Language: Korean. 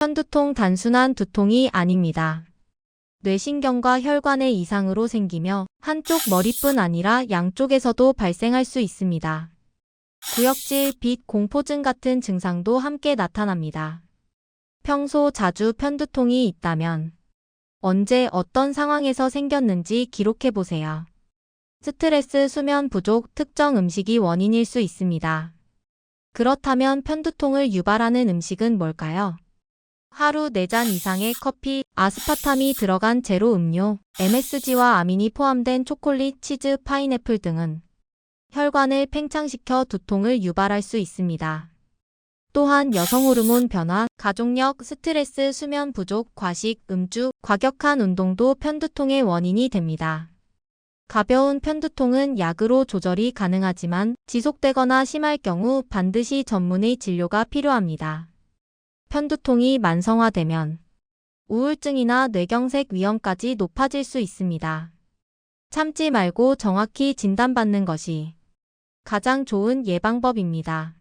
편두통 단순한 두통이 아닙니다. 뇌신경과 혈관의 이상으로 생기며 한쪽 머리뿐 아니라 양쪽에서도 발생할 수 있습니다. 구역질, 빛, 공포증 같은 증상도 함께 나타납니다. 평소 자주 편두통이 있다면 언제 어떤 상황에서 생겼는지 기록해 보세요. 스트레스, 수면 부족, 특정 음식이 원인일 수 있습니다. 그렇다면 편두통을 유발하는 음식은 뭘까요? 하루 4잔 이상의 커피, 아스파탐이 들어간 제로 음료, MSG와 아민이 포함된 초콜릿, 치즈, 파인애플 등은 혈관을 팽창시켜 두통을 유발할 수 있습니다. 또한 여성 호르몬 변화, 가족력, 스트레스, 수면 부족, 과식, 음주, 과격한 운동도 편두통의 원인이 됩니다. 가벼운 편두통은 약으로 조절이 가능하지만 지속되거나 심할 경우 반드시 전문의 진료가 필요합니다. 편두통이 만성화되면 우울증이나 뇌경색 위험까지 높아질 수 있습니다. 참지 말고 정확히 진단받는 것이 가장 좋은 예방법입니다.